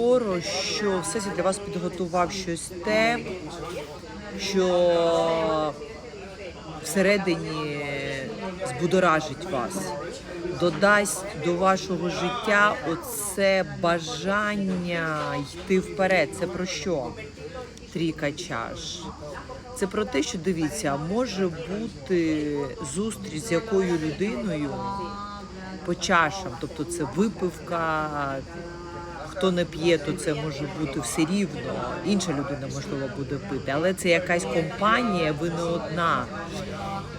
Скоро, що все для вас підготував щось те, що всередині збудоражить вас, додасть до вашого життя оце бажання йти вперед. Це про що? Трійка чаш. Це про те, що дивіться, може бути зустріч з якою людиною по чашам, тобто це випивка. Хто не п'є, то це може бути все рівно. Інша людина можливо буде пити, але це якась компанія, ви не одна.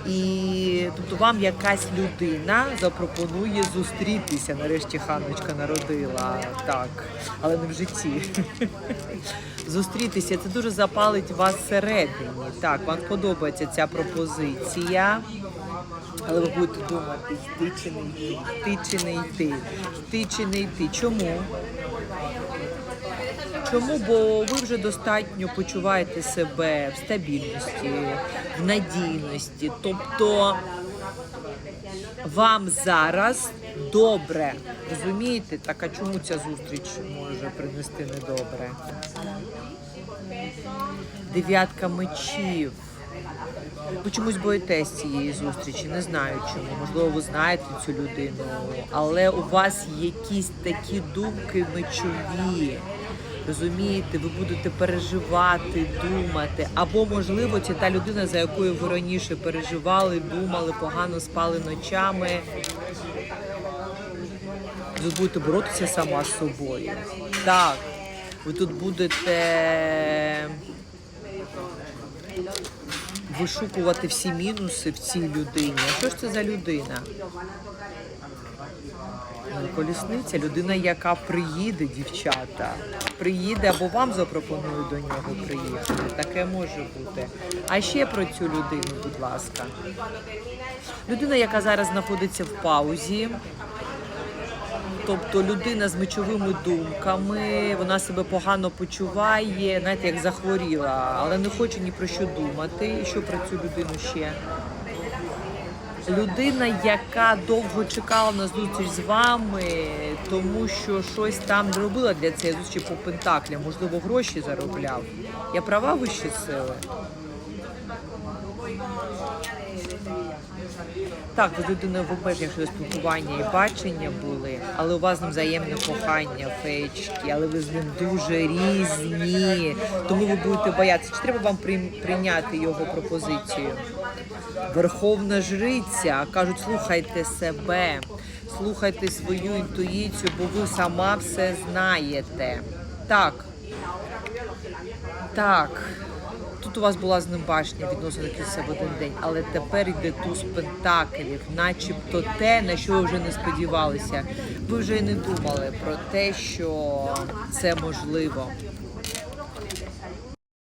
І тобто вам якась людина запропонує зустрітися. Нарешті ханочка народила так, але не в житті. Зустрітися це дуже запалить вас всередині. Так, вам подобається ця пропозиція. Але ви будете думати, йти чи не йти, йти чи не йти, йти чи не йти. Чому? Чому? Бо ви вже достатньо почуваєте себе в стабільності, в надійності. Тобто вам зараз добре. Розумієте? Так а чому ця зустріч може принести недобре? Дев'ятка мечів. Ви чомусь боїтесь цієї зустрічі, не знаю чому. Можливо, ви знаєте цю людину, але у вас якісь такі думки мечові. Розумієте, ви будете переживати, думати. Або, можливо, це та людина, за якою ви раніше переживали, думали, погано спали ночами. Ви будете боротися сама з собою. Так, ви тут будете вишукувати всі мінуси в цій людині. Що ж це за людина? Ну, Колісниця, людина, яка приїде, дівчата. Приїде або вам запропонують до нього приїхати. Таке може бути. А ще про цю людину, будь ласка. Людина, яка зараз знаходиться в паузі. Тобто людина з мечовими думками, вона себе погано почуває, знаєте, як захворіла, але не хоче ні про що думати. І що про цю людину ще? Людина, яка довго чекала на зустріч з вами, тому що щось там не робила для цієї зустрічі по пентаклям, можливо, гроші заробляв. Я права вищі сили. Так, людиною в обмеженнях щодо спілкування і бачення були, але у вас ним взаємне кохання, феєчки, але ви з ним дуже різні. Тому ви будете боятися. Чи треба вам прийняти його пропозицію? Верховна жриця кажуть, слухайте себе, слухайте свою інтуїцію, бо ви сама все знаєте. Так. Так. Тут у вас була з ним башня відносина кінця в один день, але тепер йде туз пентаклів, начебто те, на що ви вже не сподівалися. Ви вже й не думали про те, що це можливо.